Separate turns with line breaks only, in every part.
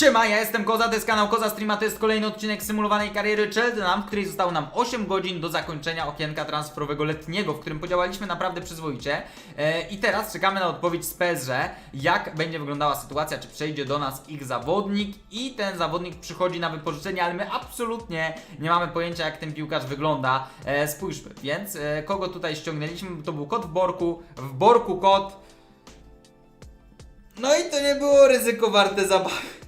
Siema, ja jestem Koza, to jest kanał Koza Streama, to jest kolejny odcinek symulowanej kariery Cheltenham, w której zostało nam 8 godzin do zakończenia okienka transferowego letniego, w którym podziałaliśmy naprawdę przyzwoicie. E, I teraz czekamy na odpowiedź z PSG, jak będzie wyglądała sytuacja, czy przejdzie do nas ich zawodnik i ten zawodnik przychodzi na wypożyczenie, ale my absolutnie nie mamy pojęcia, jak ten piłkarz wygląda. E, spójrzmy, więc e, kogo tutaj ściągnęliśmy, to był kot w Borku, w Borku kot. No i to nie było ryzyko warte zabawy.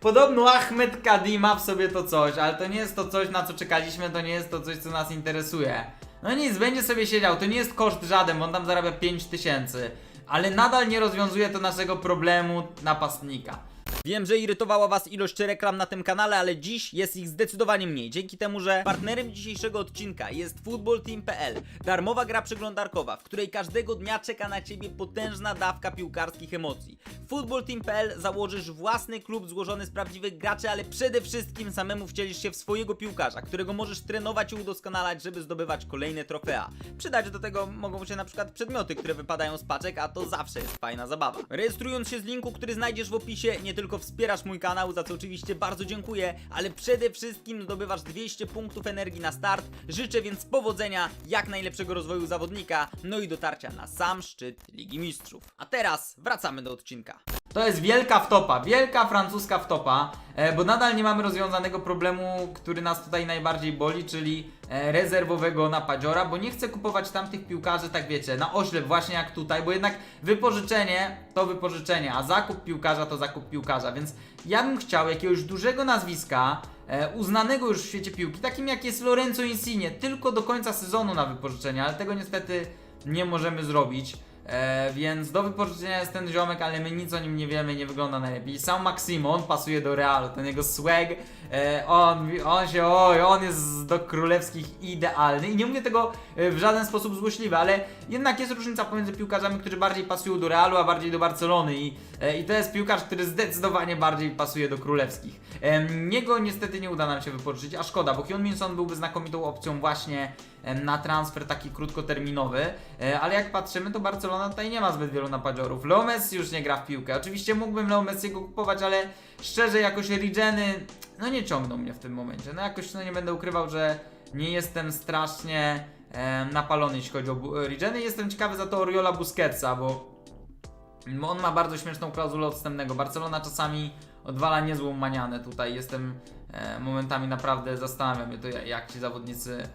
Podobno Ahmed Kadi ma w sobie to coś, ale to nie jest to coś, na co czekaliśmy, to nie jest to coś, co nas interesuje. No nic, będzie sobie siedział, to nie jest koszt żaden, bo on tam zarabia 5000, ale nadal nie rozwiązuje to naszego problemu napastnika. Wiem, że irytowała Was ilość reklam na tym kanale, ale dziś jest ich zdecydowanie mniej. Dzięki temu, że partnerem dzisiejszego odcinka jest footballteam.pl, darmowa gra przeglądarkowa, w której każdego dnia czeka na Ciebie potężna dawka piłkarskich emocji. Footballteam.pl założysz własny klub złożony z prawdziwych graczy, ale przede wszystkim samemu wcielisz się w swojego piłkarza, którego możesz trenować i udoskonalać, żeby zdobywać kolejne trofea. Przydać do tego mogą się na przykład przedmioty, które wypadają z paczek, a to zawsze jest fajna zabawa. Rejestrując się z linku, który znajdziesz w opisie, nie tylko wspierasz mój kanał, za co oczywiście bardzo dziękuję, ale przede wszystkim zdobywasz 200 punktów energii na start. Życzę więc powodzenia, jak najlepszego rozwoju zawodnika, no i dotarcia na sam szczyt Ligi Mistrzów. A teraz wracamy do odcinka. To jest wielka wtopa, wielka francuska wtopa, e, bo nadal nie mamy rozwiązanego problemu, który nas tutaj najbardziej boli, czyli rezerwowego napadziora, bo nie chcę kupować tamtych piłkarzy, tak wiecie, na oślep właśnie jak tutaj, bo jednak wypożyczenie to wypożyczenie, a zakup piłkarza to zakup piłkarza, więc ja bym chciał jakiegoś dużego nazwiska, e, uznanego już w świecie piłki, takim jak jest Lorenzo Insigne, tylko do końca sezonu na wypożyczenie, ale tego niestety nie możemy zrobić. E, więc do wypożyczenia jest ten ziomek, ale my nic o nim nie wiemy, nie wygląda najlepiej. Sam Maximo, on pasuje do Realu, ten jego swag, e, on, on się, oj, on jest do królewskich idealny i nie mówię tego e, w żaden sposób złośliwy, ale jednak jest różnica pomiędzy piłkarzami, którzy bardziej pasują do Realu, a bardziej do Barcelony i, e, i to jest piłkarz, który zdecydowanie bardziej pasuje do królewskich. E, niego niestety nie uda nam się wypożyczyć, a szkoda, bo Hyun byłby znakomitą opcją właśnie na transfer taki krótkoterminowy, e, ale jak patrzymy, to Barcelona tutaj nie ma zbyt wielu napadziorów. Leo Messi już nie gra w piłkę. Oczywiście mógłbym Leo Messiego kupować, ale szczerze jakoś Rigeny, no nie ciągną mnie w tym momencie. No jakoś no nie będę ukrywał, że nie jestem strasznie em, napalony, jeśli chodzi o Rigeny. Jestem ciekawy za to Oriola Busquetsa, bo on ma bardzo śmieszną klauzulę odstępnego. Barcelona czasami odwala niezłą manianę tutaj. Jestem e, momentami naprawdę zastanawiam mnie to, ja- jak ci zawodnicy e,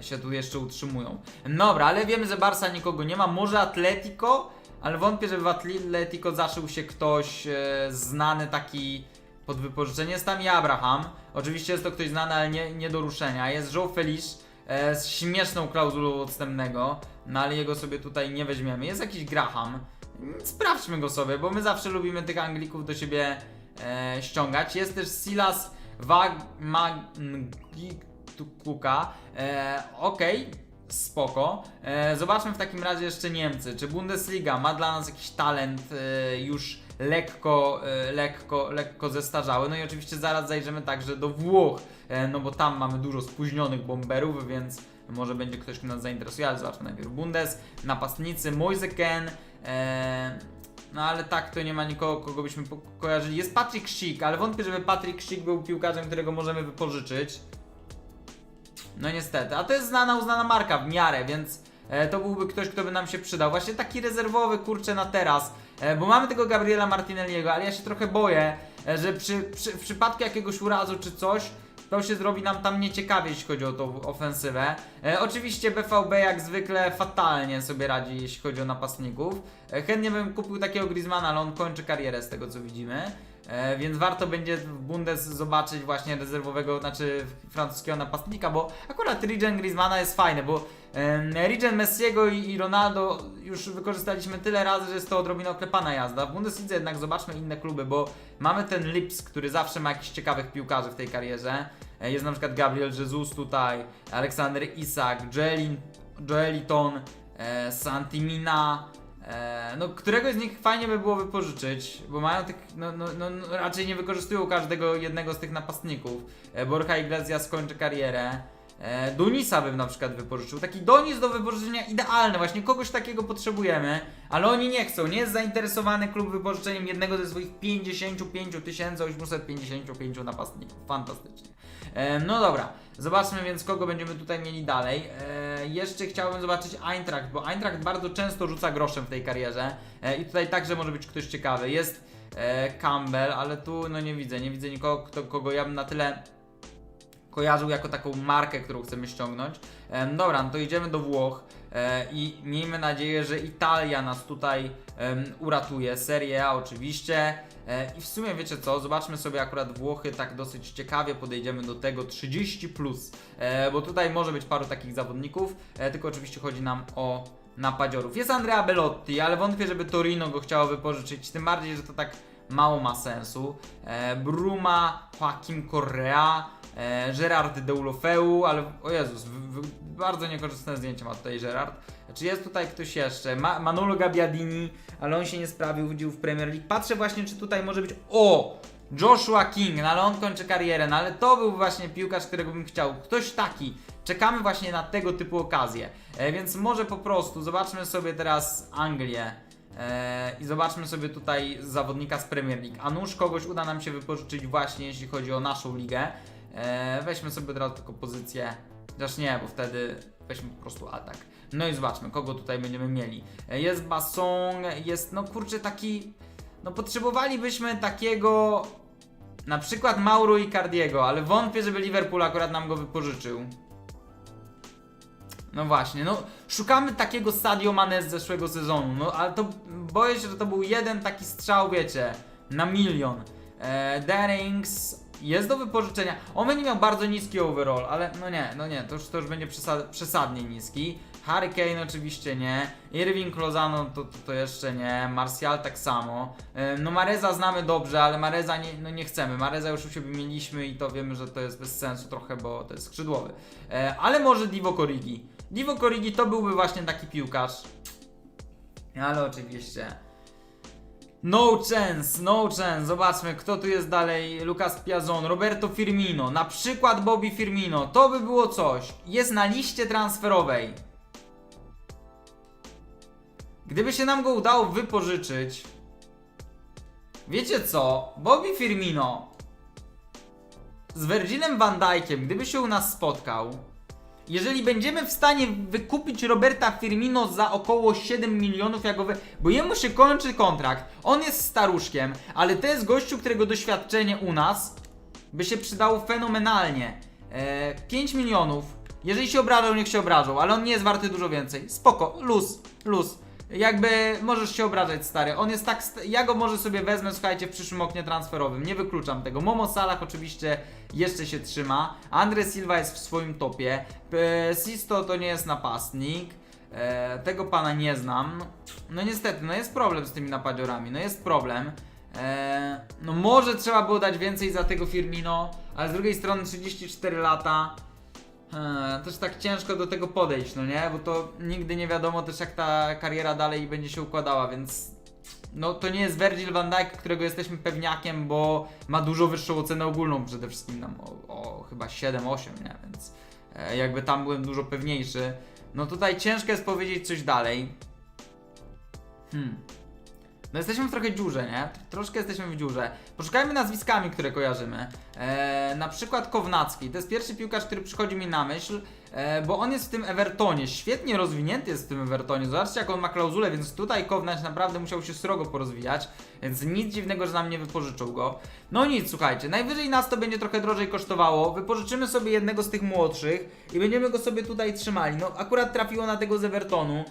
się tu jeszcze utrzymują. Dobra, ale wiemy, że Barca nikogo nie ma. Może Atletico, ale wątpię, żeby w Atletico zaszył się ktoś e, znany taki pod wypożyczenie. Jest tam i Abraham. Oczywiście jest to ktoś znany, ale nie, nie do ruszenia. Jest Joe Feliz e, z śmieszną klauzulą odstępnego, no ale jego sobie tutaj nie weźmiemy. Jest jakiś Graham. Sprawdźmy go sobie, bo my zawsze lubimy tych Anglików do siebie e, ściągać. Jest też Silas Wagmagikuka. E, Okej, spoko. E, zobaczmy w takim razie jeszcze Niemcy. Czy Bundesliga ma dla nas jakiś talent e, już lekko, e, lekko, lekko zestarzały? No i oczywiście zaraz zajrzymy także do Włoch, e, no bo tam mamy dużo spóźnionych bomberów, więc może będzie ktoś, kto nas zainteresuje, ale zobaczmy najpierw Bundes, napastnicy, Moise Ken, e, no ale tak, to nie ma nikogo, kogo byśmy kojarzyli. Jest Patrick Schick, ale wątpię, żeby Patrick Schick był piłkarzem, którego możemy wypożyczyć. No niestety, a to jest znana, uznana marka w miarę, więc e, to byłby ktoś, kto by nam się przydał. Właśnie taki rezerwowy, kurczę, na teraz. E, bo mamy tego Gabriela Martinelliego, ale ja się trochę boję, e, że przy, przy, w przypadku jakiegoś urazu czy coś, to się zrobi nam tam nieciekawie, jeśli chodzi o tą ofensywę. E, oczywiście BVB jak zwykle fatalnie sobie radzi, jeśli chodzi o napastników. E, chętnie bym kupił takiego Griezmana, ale on kończy karierę z tego co widzimy. E, więc warto będzie w Bundes zobaczyć właśnie rezerwowego, znaczy francuskiego napastnika, bo akurat Regen Griezmana jest fajny, bo e, Regen Messiego i, i Ronaldo już wykorzystaliśmy tyle razy, że jest to odrobinę oklepana jazda. W Bundeslidze jednak zobaczmy inne kluby, bo mamy ten Lips, który zawsze ma jakichś ciekawych piłkarzy w tej karierze. E, jest na przykład Gabriel Jesus tutaj, Aleksander Isak, Joelin, Joeliton, e, Santimina, no, któregoś z nich fajnie by było wypożyczyć, bo mają tych, no, no, no, no raczej nie wykorzystują każdego jednego z tych napastników. E, Borja Iglesias skończy karierę. E, Donisa bym na przykład wypożyczył. Taki Donis do wypożyczenia idealny, właśnie kogoś takiego potrzebujemy, ale oni nie chcą. Nie jest zainteresowany klub wypożyczeniem jednego ze swoich 55 855 napastników. Fantastycznie. E, no dobra, zobaczmy więc kogo będziemy tutaj mieli dalej. E, jeszcze chciałbym zobaczyć Eintracht, bo Eintracht bardzo często rzuca groszem w tej karierze e, i tutaj także może być ktoś ciekawy. Jest Campbell, ale tu no nie widzę, nie widzę nikogo, kto, kogo ja bym na tyle kojarzył jako taką markę, którą chcemy ściągnąć. Dobra, no to idziemy do Włoch e, i miejmy nadzieję, że Italia nas tutaj uratuje. Serie A oczywiście. E, I w sumie wiecie co, zobaczmy sobie akurat Włochy, tak dosyć ciekawie podejdziemy do tego 30, plus, e, bo tutaj może być paru takich zawodników, tylko oczywiście chodzi nam o napadziorów. Jest Andrea Belotti, ale wątpię, żeby Torino go chciało wypożyczyć, tym bardziej, że to tak mało ma sensu. Bruma, Joaquim Correa, e, Gerard Deulofeu, ale o Jezus, w, w, bardzo niekorzystne zdjęcie ma tutaj Gerard. Czy jest tutaj ktoś jeszcze? Ma, Manolo Gabbiadini, ale on się nie sprawił, w Premier League. Patrzę właśnie, czy tutaj może być. O! Joshua King, no ale on kończy karierę, no ale to był właśnie piłkarz, którego bym chciał. Ktoś taki. Czekamy właśnie na tego typu okazje. E, więc może po prostu zobaczmy sobie teraz Anglię. E, I zobaczmy sobie tutaj zawodnika z Premier League. A nuż kogoś uda nam się wypożyczyć właśnie jeśli chodzi o naszą ligę. E, weźmy sobie od razu tylko pozycję. Chociaż nie, bo wtedy weźmy po prostu atak. No i zobaczmy, kogo tutaj będziemy mieli. E, Jest Basson, jest no kurczę taki. No potrzebowalibyśmy takiego. Na przykład Mauro Icardiego, ale wątpię, żeby Liverpool akurat nam go wypożyczył. No właśnie, no szukamy takiego Sadio Mane z zeszłego sezonu, no ale to boję się, że to był jeden taki strzał, wiecie, na milion. E, Darings jest do wypożyczenia. On będzie miał bardzo niski overall, ale no nie, no nie, to już, to już będzie przesad, przesadnie niski. Harry Kane oczywiście nie, Irving Lozano to, to, to jeszcze nie, Martial tak samo. No Mareza znamy dobrze, ale Mareza nie, no nie chcemy. Mareza już u siebie mieliśmy i to wiemy, że to jest bez sensu trochę, bo to jest skrzydłowy. E, ale może Divo Korigi. Divo Korigi to byłby właśnie taki piłkarz. Ale oczywiście. No chance, no chance. Zobaczmy, kto tu jest dalej. Lucas Piazon, Roberto Firmino, na przykład Bobby Firmino. To by było coś. Jest na liście transferowej. Gdyby się nam go udało wypożyczyć. Wiecie co? Bobby Firmino z Virgilem van Dijkiem, gdyby się u nas spotkał, jeżeli będziemy w stanie wykupić Roberta Firmino za około 7 milionów, jak go wy... bo jemu się kończy kontrakt, on jest staruszkiem, ale to jest gościu, którego doświadczenie u nas by się przydało fenomenalnie. E, 5 milionów, jeżeli się obrażał, niech się obrażą, ale on nie jest warty dużo więcej. Spoko, luz, luz. Jakby możesz się obrażać, stary. On jest tak. St- ja go może sobie wezmę, słuchajcie, w przyszłym oknie transferowym. Nie wykluczam tego. Momo Salah oczywiście jeszcze się trzyma. Andre Silva jest w swoim topie. P- Sisto to nie jest napastnik. E, tego pana nie znam. No niestety, no jest problem z tymi napadziorami. No jest problem. E, no może trzeba było dać więcej za tego Firmino, ale z drugiej strony 34 lata. Eee, też tak ciężko do tego podejść, no nie? Bo to nigdy nie wiadomo też jak ta kariera dalej będzie się układała, więc no to nie jest Virgil van Dijk, którego jesteśmy pewniakiem, bo ma dużo wyższą ocenę ogólną, przede wszystkim nam o, o chyba 7-8, nie? Więc e, jakby tam byłem dużo pewniejszy. No tutaj ciężko jest powiedzieć coś dalej. Hmm. No jesteśmy w trochę dziurze, nie? Troszkę jesteśmy w dziurze. Poszukajmy nazwiskami, które kojarzymy. Eee, na przykład Kownacki. To jest pierwszy piłkarz, który przychodzi mi na myśl, e, bo on jest w tym Evertonie. Świetnie rozwinięty jest w tym Evertonie. Zobaczcie, jak on ma klauzulę, więc tutaj Kownacz naprawdę musiał się srogo porozwijać. Więc nic dziwnego, że nam nie wypożyczył go. No nic, słuchajcie, najwyżej nas to będzie trochę drożej kosztowało. Wypożyczymy sobie jednego z tych młodszych i będziemy go sobie tutaj trzymali. No akurat trafiło na tego z Evertonu.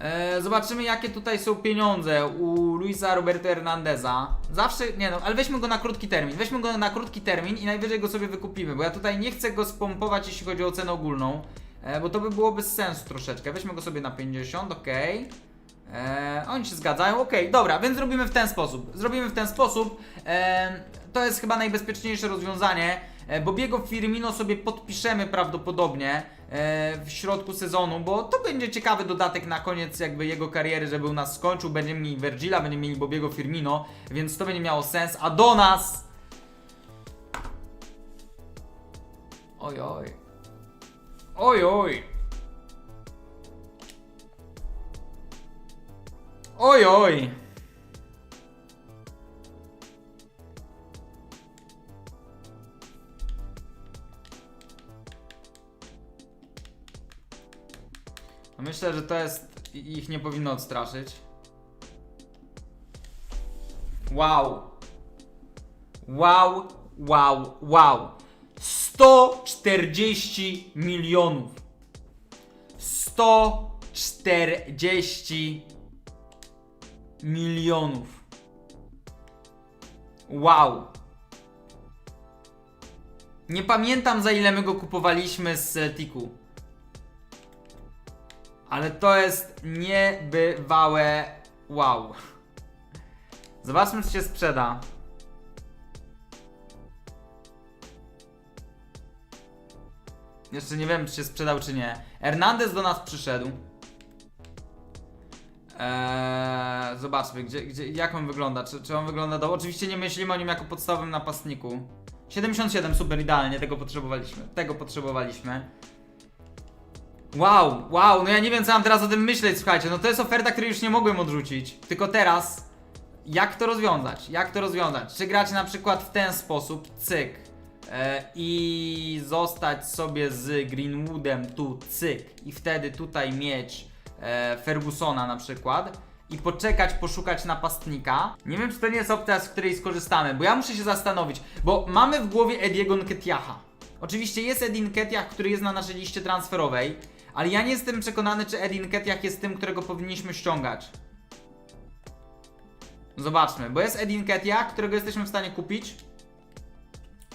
E, zobaczymy jakie tutaj są pieniądze u Luisa Roberto Hernandeza. Zawsze, nie no, ale weźmy go na krótki termin. Weźmy go na krótki termin i najwyżej go sobie wykupimy, bo ja tutaj nie chcę go spompować jeśli chodzi o cenę ogólną, e, bo to by było bez sensu troszeczkę. Weźmy go sobie na 50, ok. E, oni się zgadzają, ok, dobra, więc zrobimy w ten sposób. Zrobimy w ten sposób. To jest chyba najbezpieczniejsze rozwiązanie. E, Bobiego Firmino sobie podpiszemy prawdopodobnie e, w środku sezonu, bo to będzie ciekawy dodatek na koniec jakby jego kariery, żeby u nas skończył. Będziemy mieli Virgila, będziemy mieli Bobiego Firmino, więc to będzie miało sens. A do nas... Oj, oj. Oj, oj. Oj, oj. Myślę, że to jest. ich nie powinno odstraszyć. Wow. Wow, wow, wow. 140 milionów. 140 milionów. Wow. Nie pamiętam za ile my go kupowaliśmy z Tiku. Ale to jest niebywałe wow. Zobaczmy, czy się sprzeda. Jeszcze nie wiem, czy się sprzedał, czy nie. Hernandez do nas przyszedł. Eee, zobaczmy, gdzie, gdzie, jak on wygląda. Czy, czy on wygląda do. Oczywiście nie myślimy o nim jako podstawowym napastniku. 77, super, idealnie, tego potrzebowaliśmy. Tego potrzebowaliśmy. Wow, wow, no ja nie wiem co mam teraz o tym myśleć, słuchajcie, no to jest oferta, której już nie mogłem odrzucić. Tylko teraz, jak to rozwiązać? Jak to rozwiązać? Czy grać na przykład w ten sposób, cyk, e, i zostać sobie z Greenwoodem tu, cyk, i wtedy tutaj mieć e, Fergusona na przykład, i poczekać, poszukać napastnika. Nie wiem, czy to nie jest opcja, z której skorzystamy, bo ja muszę się zastanowić, bo mamy w głowie Ediego Nketiaha. Oczywiście jest Eddie Nketiah, który jest na naszej liście transferowej, ale ja nie jestem przekonany, czy Eddie Nketiah jest tym, którego powinniśmy ściągać. Zobaczmy, bo jest Eddie Nketiah, którego jesteśmy w stanie kupić.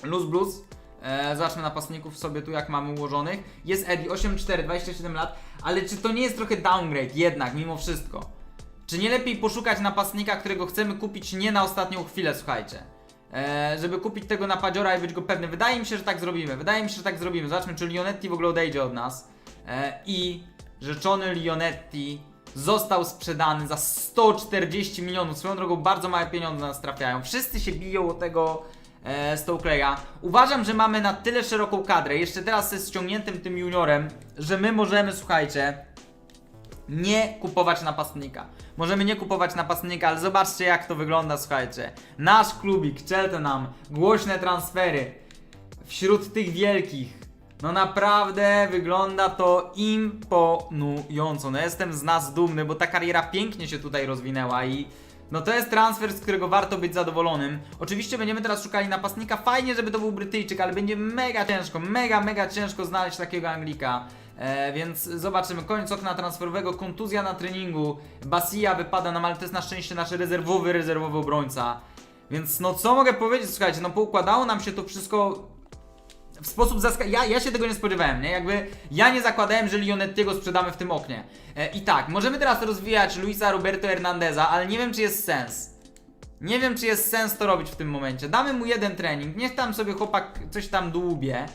Luz Blues. Eee, zobaczmy napastników sobie tu, jak mamy ułożonych. Jest Eddie, 8-4, 27 lat, ale czy to nie jest trochę downgrade jednak, mimo wszystko? Czy nie lepiej poszukać napastnika, którego chcemy kupić nie na ostatnią chwilę, słuchajcie? Eee, żeby kupić tego napadziora i być go pewny. Wydaje mi się, że tak zrobimy. Wydaje mi się, że tak zrobimy. Zobaczmy, czy Lionetti w ogóle odejdzie od nas. Eee, I rzeczony Lionetti został sprzedany za 140 milionów. Swoją drogą bardzo małe pieniądze nas trafiają. Wszyscy się biją o tego e, Stokeleya. Uważam, że mamy na tyle szeroką kadrę, jeszcze teraz ze ściągniętym tym juniorem, że my możemy, słuchajcie, nie kupować napastnika. Możemy nie kupować napastnika, ale zobaczcie jak to wygląda, słuchajcie. Nasz klubik, Cheltenham, głośne transfery wśród tych wielkich. No naprawdę wygląda to imponująco. No jestem z nas dumny, bo ta kariera pięknie się tutaj rozwinęła i no to jest transfer, z którego warto być zadowolonym. Oczywiście będziemy teraz szukali napastnika. Fajnie, żeby to był Brytyjczyk, ale będzie mega ciężko, mega, mega ciężko znaleźć takiego Anglika. E, więc zobaczymy. Koniec okna transferowego, kontuzja na treningu. Basia wypada nam, ale to jest na szczęście nasz rezerwowy, rezerwowy obrońca. Więc no co mogę powiedzieć, słuchajcie, no poukładało nam się to wszystko w sposób zaskakujący. Ja, ja się tego nie spodziewałem, nie? Jakby ja nie zakładałem, że Lionettiego sprzedamy w tym oknie. E, I tak, możemy teraz rozwijać Luisa Roberto Hernandeza, ale nie wiem, czy jest sens. Nie wiem, czy jest sens to robić w tym momencie. Damy mu jeden trening, niech tam sobie chłopak coś tam dłubie,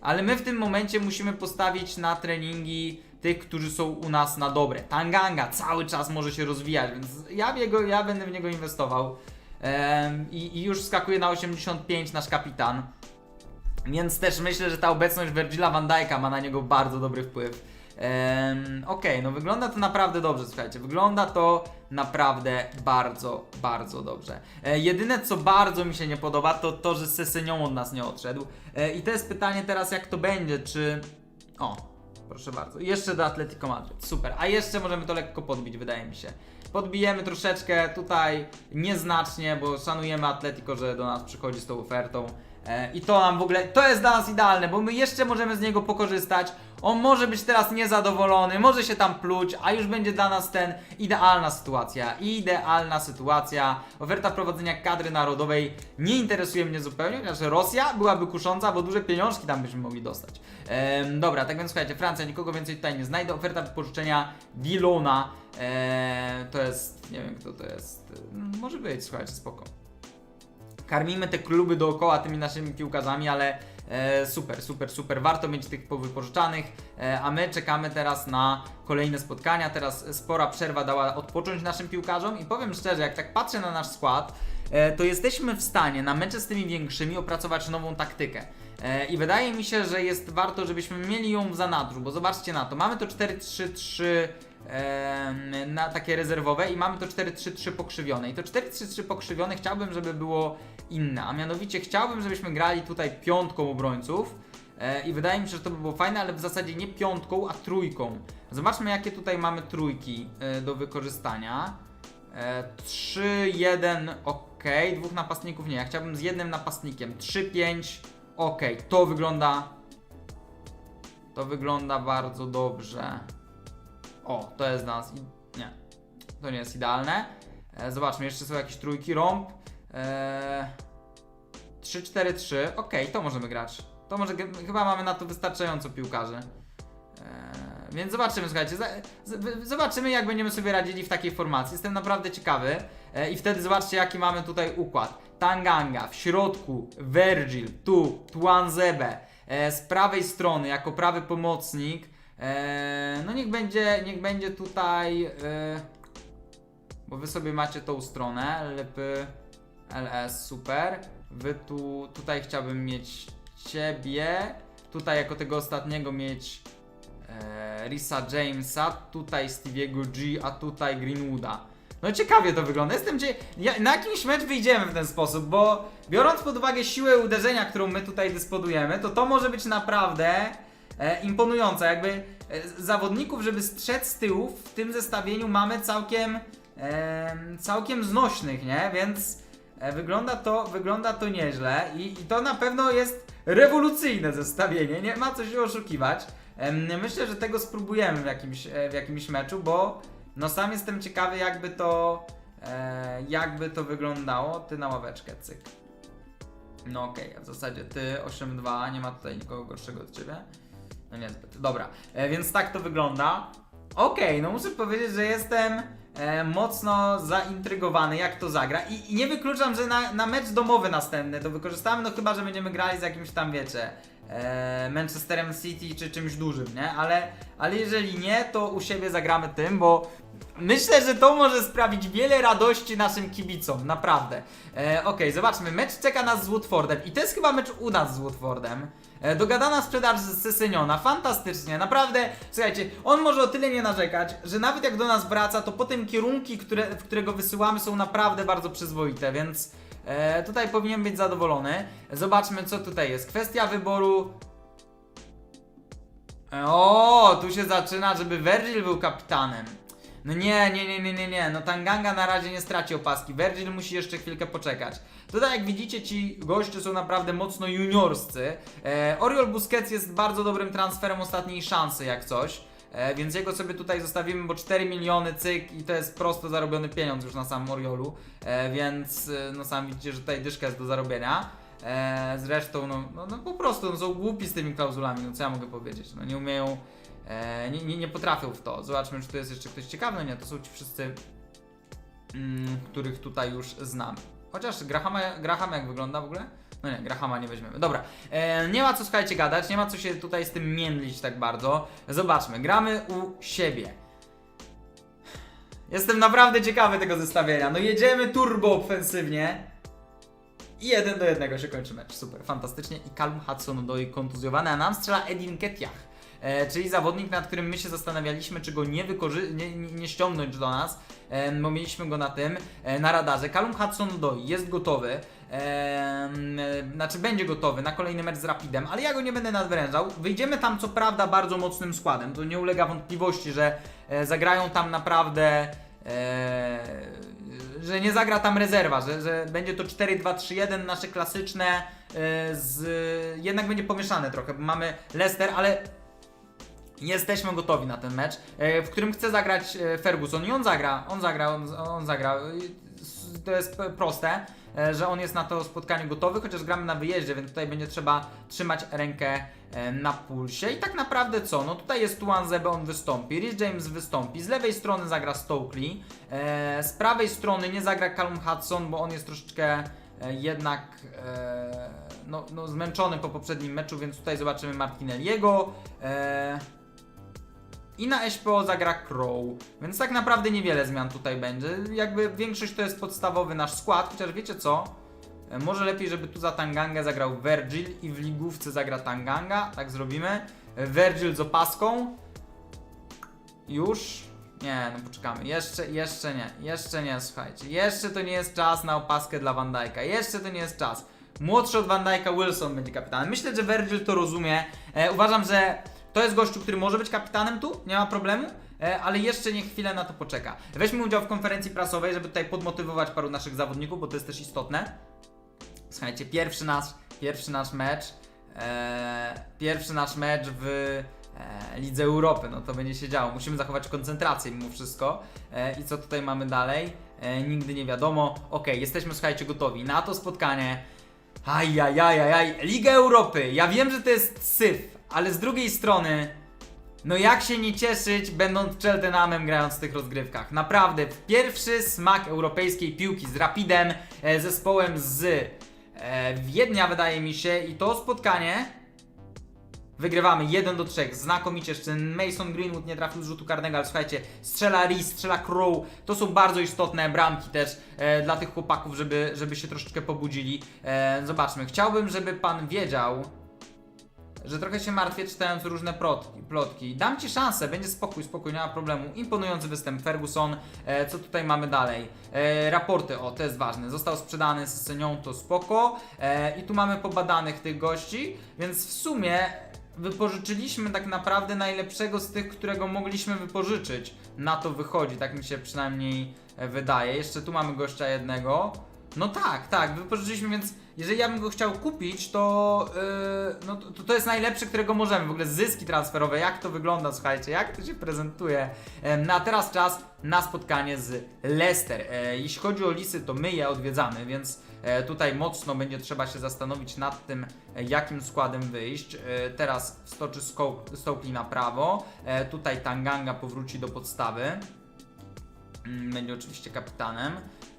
ale my w tym momencie musimy postawić na treningi tych, którzy są u nas na dobre. Tanganga cały czas może się rozwijać, więc ja, w jego, ja będę w niego inwestował. I, I już skakuje na 85 nasz kapitan. Więc też myślę, że ta obecność Virgila van Dijk'a ma na niego bardzo dobry wpływ. Ehm, Okej, no wygląda to naprawdę dobrze, słuchajcie. Wygląda to naprawdę bardzo, bardzo dobrze. E, jedyne, co bardzo mi się nie podoba, to to, że Sesynią od nas nie odszedł. E, I to jest pytanie teraz, jak to będzie, czy... O, proszę bardzo. Jeszcze do Atletico Madryt, super. A jeszcze możemy to lekko podbić, wydaje mi się. Podbijemy troszeczkę tutaj nieznacznie, bo szanujemy Atletico, że do nas przychodzi z tą ofertą. E, I to nam w ogóle, to jest dla nas idealne, bo my jeszcze możemy z niego pokorzystać. On może być teraz niezadowolony, może się tam pluć, a już będzie dla nas ten idealna sytuacja. Idealna sytuacja. Oferta wprowadzenia kadry narodowej nie interesuje mnie zupełnie, chociaż Rosja byłaby kusząca, bo duże pieniążki tam byśmy mogli dostać. Ehm, dobra, tak więc słuchajcie, Francja, nikogo więcej tutaj nie znajdę. Oferta wypożyczenia Dilona. Eee, to jest, nie wiem kto to jest. Ehm, Może być, słuchajcie, spoko karmimy te kluby dookoła tymi naszymi piłkarzami, ale e, super, super, super. Warto mieć tych powypożyczanych, e, a my czekamy teraz na kolejne spotkania. Teraz spora przerwa dała odpocząć naszym piłkarzom i powiem szczerze, jak tak patrzę na nasz skład, e, to jesteśmy w stanie na mecze z tymi większymi opracować nową taktykę. E, I wydaje mi się, że jest warto, żebyśmy mieli ją w zanadrzu, bo zobaczcie na to. Mamy to 4-3-3 em, na takie rezerwowe i mamy to 4-3-3 pokrzywione. I to 4-3-3 pokrzywione chciałbym, żeby było inne, a mianowicie chciałbym, żebyśmy grali tutaj piątką obrońców. E, I wydaje mi się, że to by było fajne, ale w zasadzie nie piątką, a trójką. Zobaczmy, jakie tutaj mamy trójki e, do wykorzystania. E, 3, 1, ok. Dwóch napastników nie. Ja chciałbym z jednym napastnikiem. 3, 5, ok. To wygląda. To wygląda bardzo dobrze. O, to jest dla nas. i- Nie. To nie jest idealne. E, zobaczmy, jeszcze są jakieś trójki. Rąb. E, 3, 4, 3. Ok, to możemy grać. To może. Chyba mamy na to wystarczająco piłkarzy. Eee, Więc zobaczymy, słuchajcie, z, zobaczymy jak będziemy sobie radzili w takiej formacji. Jestem naprawdę ciekawy. E, I wtedy zobaczcie jaki mamy tutaj układ. Tanganga, w środku Virgil, tu Tuanzebe, e, z prawej strony jako prawy pomocnik. E, no niech będzie, niech będzie tutaj, e, bo wy sobie macie tą stronę, LP, LS, super. Wy tu, tutaj chciałbym mieć ciebie, tutaj jako tego ostatniego mieć e, Risa Jamesa, tutaj Stevie'ego G, a tutaj Greenwooda. No ciekawie to wygląda. Jestem cie... ja, na jakimś mecz wyjdziemy w ten sposób, bo biorąc pod uwagę siłę uderzenia, którą my tutaj dysponujemy, to to może być naprawdę e, imponujące. Jakby e, zawodników, żeby strzec z tyłu w tym zestawieniu mamy całkiem całkiem znośnych, nie? Więc e, wygląda to, wygląda to nieźle i, i to na pewno jest rewolucyjne zestawienie, nie ma co się oszukiwać. Myślę, że tego spróbujemy w jakimś, w jakimś meczu, bo no sam jestem ciekawy jakby to jakby to wyglądało. Ty na ławeczkę, cyk. No okej, a w zasadzie ty 8-2, nie ma tutaj nikogo gorszego od ciebie. No niezbyt. Dobra, e, więc tak to wygląda. Okej, no muszę powiedzieć, że jestem e, mocno zaintrygowany, jak to zagra. I, i nie wykluczam, że na, na mecz domowy następny to wykorzystamy, no chyba, że będziemy grali z jakimś tam, wiecie, e, Manchesterem City czy czymś dużym, nie? Ale, ale jeżeli nie, to u siebie zagramy tym, bo myślę, że to może sprawić wiele radości naszym kibicom, naprawdę. E, Okej, zobaczmy, mecz czeka nas z Woodfordem i to jest chyba mecz u nas z Woodfordem. E, Dogadana sprzedaż z Sesyniona, fantastycznie, naprawdę, słuchajcie, on może o tyle nie narzekać, że nawet jak do nas wraca, to potem kierunki, które, w które go wysyłamy są naprawdę bardzo przyzwoite, więc e, tutaj powinien być zadowolony. Zobaczmy, co tutaj jest. Kwestia wyboru o, tu się zaczyna, żeby Virgil był kapitanem. No nie, nie, nie, nie, nie, nie. No Tanganga na razie nie straci opaski. Virgil musi jeszcze chwilkę poczekać. Tutaj jak widzicie ci goście są naprawdę mocno juniorscy. E, Oriol Busquets jest bardzo dobrym transferem ostatniej szansy jak coś. E, więc jego sobie tutaj zostawimy, bo 4 miliony cyk i to jest prosto zarobiony pieniądz już na samym Oriolu. E, więc e, no sam widzicie, że tutaj dyszka jest do zarobienia. E, zresztą, no, no, no po prostu no, są głupi z tymi klauzulami, no co ja mogę powiedzieć, no nie umieją, e, nie, nie, nie potrafią w to. Zobaczmy, czy tu jest jeszcze ktoś ciekawy, no nie, to są ci wszyscy, mm, których tutaj już znam. Chociaż Grahama, Graham jak wygląda w ogóle? No nie, Grahama nie weźmiemy. Dobra, e, nie ma co słuchajcie gadać, nie ma co się tutaj z tym międlić tak bardzo. Zobaczmy, gramy u siebie. Jestem naprawdę ciekawy tego zestawienia. No jedziemy turbo ofensywnie. I jeden do jednego się kończy mecz. Super, fantastycznie. I Calum Hudson-Odoi kontuzjowany, a nam strzela Edin Ketiach. E, czyli zawodnik, nad którym my się zastanawialiśmy, czy go nie, wykorzy- nie, nie, ściągnąć do nas, bo mieliśmy go na tym, e, na radarze. Calum Hudson-Odoi jest gotowy, e, znaczy będzie gotowy na kolejny mecz z Rapidem, ale ja go nie będę nadwyrężał. Wyjdziemy tam co prawda bardzo mocnym składem, to nie ulega wątpliwości, że zagrają tam naprawdę że nie zagra tam rezerwa, że, że będzie to 4-2-3-1 nasze klasyczne z jednak będzie pomieszane trochę, bo mamy Leicester, ale jesteśmy gotowi na ten mecz, e, w którym chce zagrać e, Ferguson i on zagra, on zagra, on, on zagra. To jest proste, e, że on jest na to spotkanie gotowy, chociaż gramy na wyjeździe, więc tutaj będzie trzeba trzymać rękę na pulsie. I tak naprawdę co? No tutaj jest Tuan Zebe, on wystąpi, Rhys James wystąpi, z lewej strony zagra Stokely, z prawej strony nie zagra Callum Hudson, bo on jest troszeczkę jednak no, no, zmęczony po poprzednim meczu, więc tutaj zobaczymy Martinelliego. I na SPO zagra Crow, więc tak naprawdę niewiele zmian tutaj będzie. Jakby większość to jest podstawowy nasz skład, chociaż wiecie co? E, Może lepiej, żeby tu za Tangangę zagrał Virgil i w ligówce zagra Tanganga, tak zrobimy. E, Virgil z opaską. Już? Nie, no poczekamy. Jeszcze, jeszcze nie, jeszcze nie, słuchajcie. Jeszcze to nie jest czas na opaskę dla Van. Jeszcze to nie jest czas. Młodszy od Van Wilson będzie kapitanem. Myślę, że Virgil to rozumie. E, uważam, że to jest gościu, który może być kapitanem tu, nie ma problemu. E, ale jeszcze niech chwilę na to poczeka. Weźmy udział w konferencji prasowej, żeby tutaj podmotywować paru naszych zawodników, bo to jest też istotne. Słuchajcie, pierwszy nasz, pierwszy nasz mecz, e, pierwszy nasz mecz w e, Lidze Europy, no to będzie się działo. Musimy zachować koncentrację mimo wszystko. E, I co tutaj mamy dalej? E, nigdy nie wiadomo. Okej, jesteśmy, słuchajcie, gotowi na to spotkanie. Ajajajajaj, Liga Europy. Ja wiem, że to jest syf, ale z drugiej strony, no jak się nie cieszyć, będąc Cheltenhamem grając w tych rozgrywkach. Naprawdę, pierwszy smak europejskiej piłki z Rapidem, e, zespołem z e, Wiednia wydaje mi się i to spotkanie Wygrywamy 1 do 3, znakomicie, jeszcze Mason Greenwood nie trafił z rzutu karnego, ale słuchajcie, strzela Reese, strzela Crow, to są bardzo istotne bramki też e, dla tych chłopaków, żeby, żeby się troszeczkę pobudzili. E, zobaczmy, chciałbym, żeby pan wiedział, że trochę się martwię czytając różne plotki, plotki. Dam ci szansę, będzie spokój, spokój, nie ma problemu. Imponujący występ Ferguson. E, co tutaj mamy dalej? E, raporty, o to jest ważne. Został sprzedany z Senią, to spoko. E, I tu mamy pobadanych tych gości, więc w sumie wypożyczyliśmy tak naprawdę najlepszego z tych, którego mogliśmy wypożyczyć. Na to wychodzi, tak mi się przynajmniej e, wydaje. Jeszcze tu mamy gościa jednego. No tak, tak, wypożyczyliśmy, więc jeżeli ja bym go chciał kupić, to, yy, no, to, to jest najlepszy, którego możemy. W ogóle zyski transferowe, jak to wygląda, słuchajcie, jak to się prezentuje. E, no a teraz czas na spotkanie z Leicester. E, jeśli chodzi o Lisy, to my je odwiedzamy, więc e, tutaj mocno będzie trzeba się zastanowić nad tym, e, jakim składem wyjść. E, teraz wstoczy Sco- Stokely na prawo, e, tutaj Tanganga powróci do podstawy. Mm, Będzie oczywiście kapitanem.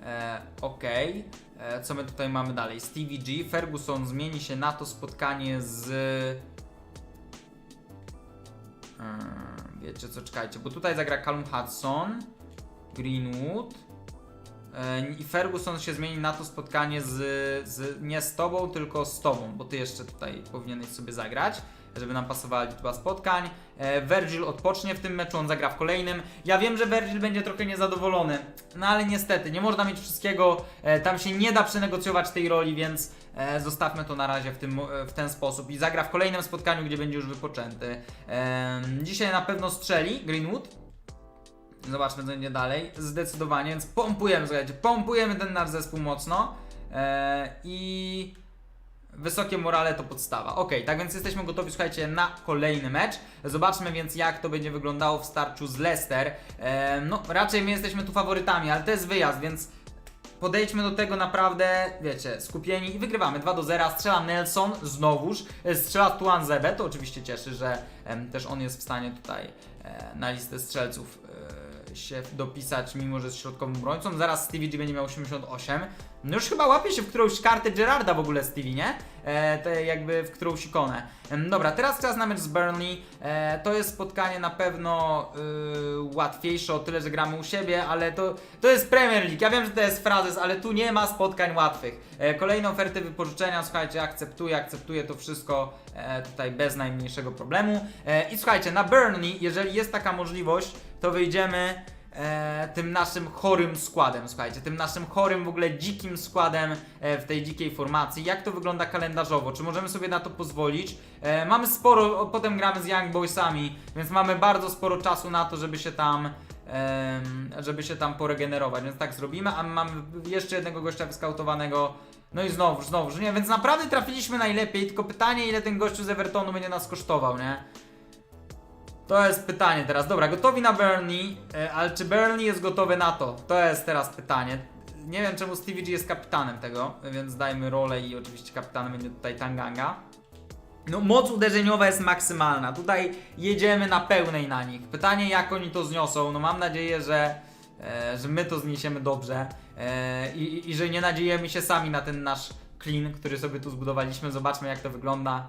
E, Okej. E, Co my tutaj mamy dalej? Stevie G. Ferguson zmieni się na to spotkanie z. Mm, Wiecie co, czekajcie, bo tutaj zagra Callum Hudson, Greenwood. e, I Ferguson się zmieni na to spotkanie z, z. Nie z tobą, tylko z tobą, bo ty jeszcze tutaj powinieneś sobie zagrać żeby nam pasowała liczba spotkań. E, Virgil odpocznie w tym meczu, on zagra w kolejnym. Ja wiem, że Virgil będzie trochę niezadowolony, no ale niestety, nie można mieć wszystkiego, e, tam się nie da przenegocjować tej roli, więc e, zostawmy to na razie w, tym, w ten sposób i zagra w kolejnym spotkaniu, gdzie będzie już wypoczęty. Dzisiaj na pewno strzeli Greenwood. Zobaczmy, co będzie dalej. Zdecydowanie, więc pompujemy, słuchajcie, pompujemy ten nasz zespół mocno. E, I Wysokie morale to podstawa. Ok, tak więc jesteśmy gotowi, słuchajcie, na kolejny mecz. Zobaczmy więc, jak to będzie wyglądało w starciu z Leicester. Ehm, no, raczej my jesteśmy tu faworytami, ale to jest wyjazd, więc podejdźmy do tego naprawdę, wiecie, skupieni i wygrywamy 2 do 0. Strzela Nelson znowuż, e, strzela Tuan Zebe, to oczywiście cieszy, że em, też on jest w stanie tutaj e, na listę strzelców e, się dopisać, mimo że jest środkowym obrońcą. Zaraz Stevie G będzie miał 88. No już chyba łapie się w którąś kartę Gerarda w ogóle Stevie, nie? E, te jakby w którąś ikonę. Em, dobra, teraz czas na mecz z Burnley. E, to jest spotkanie na pewno y, łatwiejsze o tyle, że gramy u siebie, ale to, to jest Premier League. Ja wiem, że to jest frazes, ale tu nie ma spotkań łatwych. E, kolejne oferty wypożyczenia, słuchajcie, akceptuję, akceptuję to wszystko e, tutaj bez najmniejszego problemu. E, I słuchajcie, na Burnley, jeżeli jest taka możliwość, to wyjdziemy e, tym naszym chorym składem, słuchajcie, tym naszym chorym w ogóle dzikim składem e, w tej dzikiej formacji. Jak to wygląda kalendarzowo? Czy możemy sobie na to pozwolić? E, mamy sporo, o, potem gramy z Young Boysami, więc mamy bardzo sporo czasu na to, żeby się tam żeby się tam poregenerować, więc tak zrobimy, a my mamy jeszcze jednego gościa wyskautowanego no i znowu, znowu, nie, więc naprawdę trafiliśmy najlepiej, tylko pytanie ile ten gościu z Evertonu będzie nas kosztował, nie? To jest pytanie teraz. Dobra, gotowi na Burnley, e, ale czy Burnley jest gotowy na to? To jest teraz pytanie. Nie wiem czemu Stevie G jest kapitanem tego, więc dajmy rolę i oczywiście kapitanem będzie tutaj Tanganga. No moc uderzeniowa jest maksymalna. Tutaj jedziemy na pełnej na nich. Pytanie jak oni to zniosą. No mam nadzieję, że, e, że my to zniesiemy dobrze e, i, i że nie nadziejemy się sami na ten nasz clean, który sobie tu zbudowaliśmy. Zobaczmy jak to wygląda.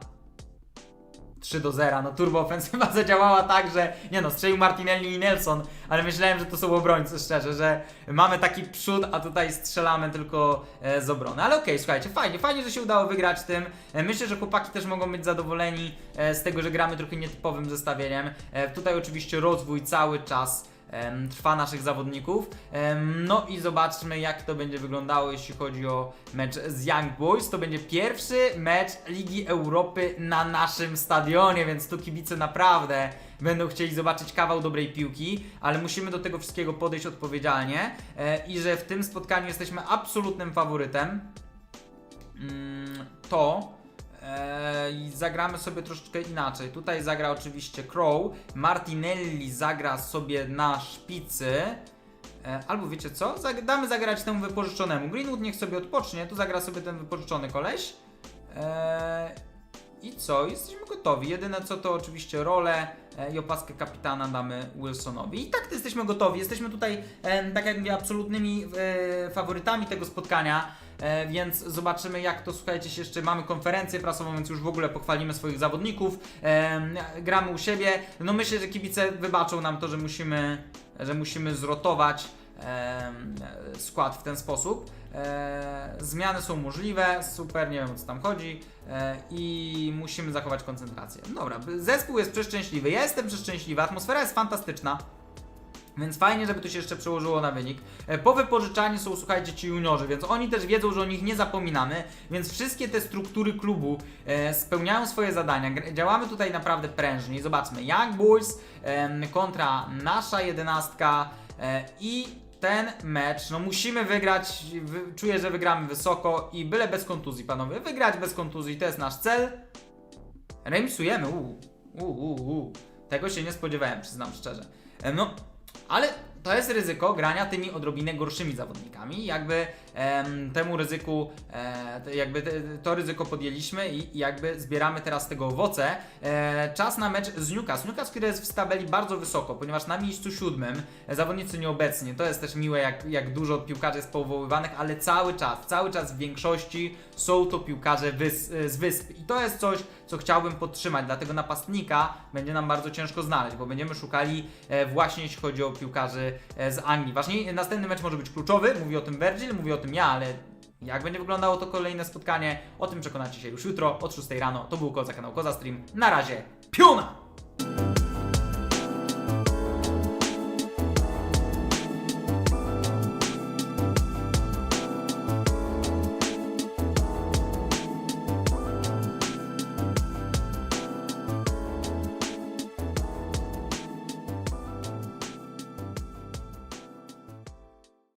3 do 0. No turbo ofensywa zadziałała tak, że nie no, strzelił Martinelli i Nelson, ale myślałem, że to są obrońcy, szczerze, że mamy taki przód, a tutaj strzelamy tylko e, z obrony. Ale okej, słuchajcie, fajnie, fajnie, że się udało wygrać tym. E, myślę, że chłopaki też mogą być zadowoleni e, z tego, że gramy trochę nietypowym zestawieniem. Tutaj oczywiście rozwój cały czas trwa naszych zawodników. No i zobaczmy, jak to będzie wyglądało, jeśli chodzi o mecz z Young Boys. To będzie pierwszy mecz Ligi Europy na naszym stadionie, więc tu kibice naprawdę będą chcieli zobaczyć kawał dobrej piłki, ale musimy do tego wszystkiego podejść odpowiedzialnie e, i że w tym spotkaniu jesteśmy absolutnym faworytem. Mm, to i zagramy sobie troszeczkę inaczej. Tutaj zagra oczywiście Crow, Martinelli zagra sobie na szpicy. E, Albo wiecie co? Damy zagrać temu wypożyczonemu. Greenwood niech sobie odpocznie, tu zagra sobie ten wypożyczony koleś. E, I co? Jesteśmy gotowi. Jedyne co to oczywiście rolę i opaskę kapitana damy Wilsonowi. I tak to jesteśmy gotowi. Jesteśmy tutaj, tak jak mówię, absolutnymi e, faworytami tego spotkania. E, więc zobaczymy jak to, słuchajcie, się jeszcze mamy konferencję prasową, więc już w ogóle pochwalimy swoich zawodników. E, gramy u siebie. No myślę, że kibice wybaczą nam to, że musimy, że musimy zrotować e, skład w ten sposób. E, zmiany są możliwe, super, nie wiem o co tam chodzi e, i musimy zachować koncentrację. Dobra, zespół jest przeszczęśliwy, ja jestem przeszczęśliwy, atmosfera jest fantastyczna. Więc fajnie, żeby to się jeszcze przełożyło na wynik. E, Po wypożyczaniu są, słuchajcie, ci juniorzy, więc oni też wiedzą, że o nich nie zapominamy, więc wszystkie te struktury klubu e, spełniają swoje zadania. Działamy tutaj naprawdę prężnie. Zobaczmy, Young Boys em, kontra nasza jedenastka e, i ten mecz, no musimy wygrać, wy, czuję, że wygramy wysoko i byle bez kontuzji, panowie. Wygrać bez kontuzji, to jest nasz cel. Remisujemy, uuu, uuu, uuu. Tego się nie spodziewałem, przyznam szczerze. E, No, ale to jest ryzyko grania tymi odrobinę gorszymi zawodnikami. Jakby em, temu ryzyku, e, jakby te, to ryzyko podjęliśmy i jakby zbieramy teraz tego owoce. E, czas na mecz z Newcastle. Newcastle, który jest w tabeli bardzo wysoko, ponieważ na miejscu siódmym e, zawodnicy nieobecni. To jest też miłe, jak, jak dużo piłkarzy jest powoływanych, ale cały czas, cały czas w większości są to piłkarze wys, e, z wysp. I to jest coś, co chciałbym podtrzymać, dlatego napastnika będzie nam bardzo ciężko znaleźć, bo będziemy szukali e, właśnie jeśli chodzi o piłkarzy e, z Anglii. Właśnie następny mecz może być kluczowy, mówi o tym Virgil, mówi o tym ja, ale jak będzie wyglądało to kolejne spotkanie, o tym przekonacie się już jutro od 6 rano. To był Koza, kanał Koza Stream. Na razie, piona!